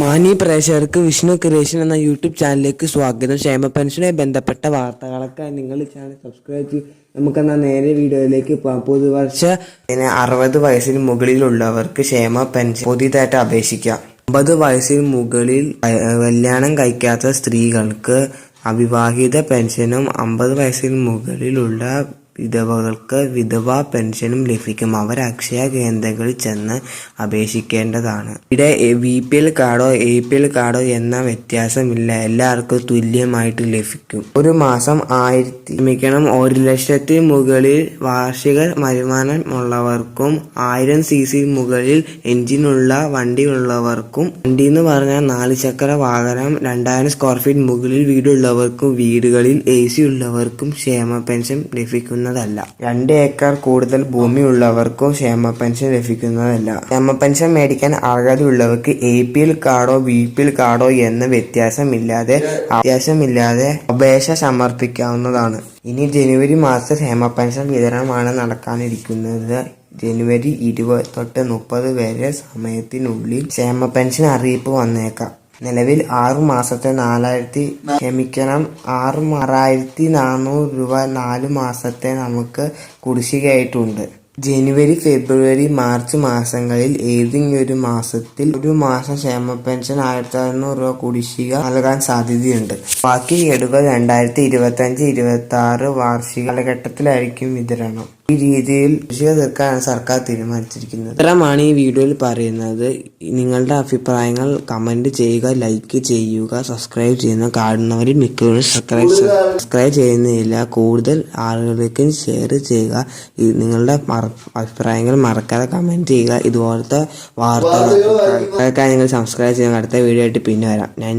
മാന്യ പ്രേക്ഷകർക്ക് വിഷ്ണു ക്രിയേഷൻ എന്ന യൂട്യൂബ് ചാനലിലേക്ക് സ്വാഗതം. ക്ഷേമ പെൻഷനുമായി ബന്ധപ്പെട്ട വാർത്തകളൊക്കെ നിങ്ങൾ ചാനൽ സബ്സ്ക്രൈബ് ചെയ്ത് നമുക്കെന്നാൽ നേരെ വീഡിയോയിലേക്ക് പോകാം. പുതുവർഷ പിന്നെ അറുപത് വയസ്സിന് മുകളിലുള്ളവർക്ക് ക്ഷേമ പെൻഷൻ പുതിയതായിട്ട് അപേക്ഷിക്കാം. അമ്പത് വയസ്സിന് മുകളിൽ കല്യാണം കഴിക്കാത്ത സ്ത്രീകൾക്ക് അവിവാഹിത പെൻഷനും അമ്പത് വയസ്സിന് മുകളിലുള്ള വിധവകൾക്ക് വിധവാ പെൻഷനും ലഭിക്കും. അവർ അക്ഷയ കേന്ദ്രങ്ങളിൽ ചെന്ന് അപേക്ഷിക്കേണ്ടതാണ്. ഇവിടെ വി പി എൽ കാർഡോ എ പി എൽ കാർഡോ എന്ന വ്യത്യാസമില്ല. എല്ലാവർക്കും തുല്യമായിട്ട് ലഭിക്കും. ഒരു മാസം ആയിരത്തി ക്ഷമിക്കണം ഒരു ലക്ഷത്തിന് മുകളിൽ വാർഷിക വരുമാനം ഉള്ളവർക്കും ആയിരം സി സി മുകളിൽ എഞ്ചിനുള്ള വണ്ടി ഉള്ളവർക്കും വണ്ടി എന്ന് പറഞ്ഞാൽ നാല് ചക്ര വാഹനം രണ്ടായിരം സ്ക്വയർ ഫീറ്റ് മുകളിൽ വീടുള്ളവർക്കും വീടുകളിൽ എ സി ഉള്ളവർക്കും ക്ഷേമ പെൻഷൻ ലഭിക്കുന്നതല്ല. രണ്ട് ഏക്കർ കൂടുതൽ ഭൂമി ഉള്ളവർക്കും ക്ഷേമ പെൻഷൻ ലഭിക്കുന്നതല്ല. ക്ഷേമ പെൻഷൻ മേടിക്കാൻ അർഹതയുള്ളവർക്ക് എ പി എൽ കാർഡോ ബി പി എൽ കാർഡോ എന്ന വ്യത്യാസമില്ലാതെ വ്യത്യാസമില്ലാതെ അപേക്ഷ സമർപ്പിക്കാവുന്നതാണ്. ഇനി ജനുവരി മാസത്തെ ക്ഷേമ പെൻഷൻ വിതരണമാണ് നടക്കാനിരിക്കുന്നത്. ജനുവരി ഇരുപത് തൊട്ട് മുപ്പത് വരെ സമയത്തിനുള്ളിൽ ക്ഷേമ പെൻഷൻ അറിയിപ്പ് വന്നേക്കാം. നിലവിൽ ആറു മാസത്തെ നാലായിരത്തി ക്ഷമിക്കണം. ആറ് ആറായിരത്തി നാനൂറ് രൂപ നാല് മാസത്തെ നമുക്ക് കുടിശ്ശികയായിട്ടുണ്ട്. ജനുവരി ഫെബ്രുവരി മാർച്ച് മാസങ്ങളിൽ ഏതെങ്കിലും ഒരു മാസത്തിൽ ഒരു മാസം ക്ഷേമ പെൻഷൻ ആയിരത്തി അറുന്നൂറ് രൂപ കുടിശ്ശിക നൽകാൻ സാധ്യതയുണ്ട്. ബാക്കി ഗഡുകൾ രണ്ടായിരത്തി ഇരുപത്തി അഞ്ച് ഇരുപത്തി ആറ് വാർഷിക കാലഘട്ടത്തിലായിരിക്കും വിതരണം. ഈ രീതിയിൽ വിഷയം തീർക്കാനാണ് സർക്കാർ തീരുമാനിച്ചിരിക്കുന്നത്. ഇത്രമാണ് ഈ വീഡിയോയിൽ പറയുന്നത്. നിങ്ങളുടെ അഭിപ്രായങ്ങൾ കമന്റ് ചെയ്യുക ലൈക്ക് ചെയ്യുക സബ്സ്ക്രൈബ് ചെയ്യുന്ന കാണുന്നവർ മിക്കവരും സബ്സ്ക്രൈബ് സബ്സ്ക്രൈബ് ചെയ്യുന്നില്ല. കൂടുതൽ ആളുകളിലേക്ക് ഷെയർ ചെയ്യുക. നിങ്ങളുടെ അഭിപ്രായങ്ങൾ മറക്കാതെ കമന്റ് ചെയ്യുക. ഇതുപോലത്തെ വാർത്തകൾ നിങ്ങൾ സബ്സ്ക്രൈബ് ചെയ്യുക അടുത്ത വീഡിയോ ആയിട്ട് പിന്നെ വരാം. ഞാൻ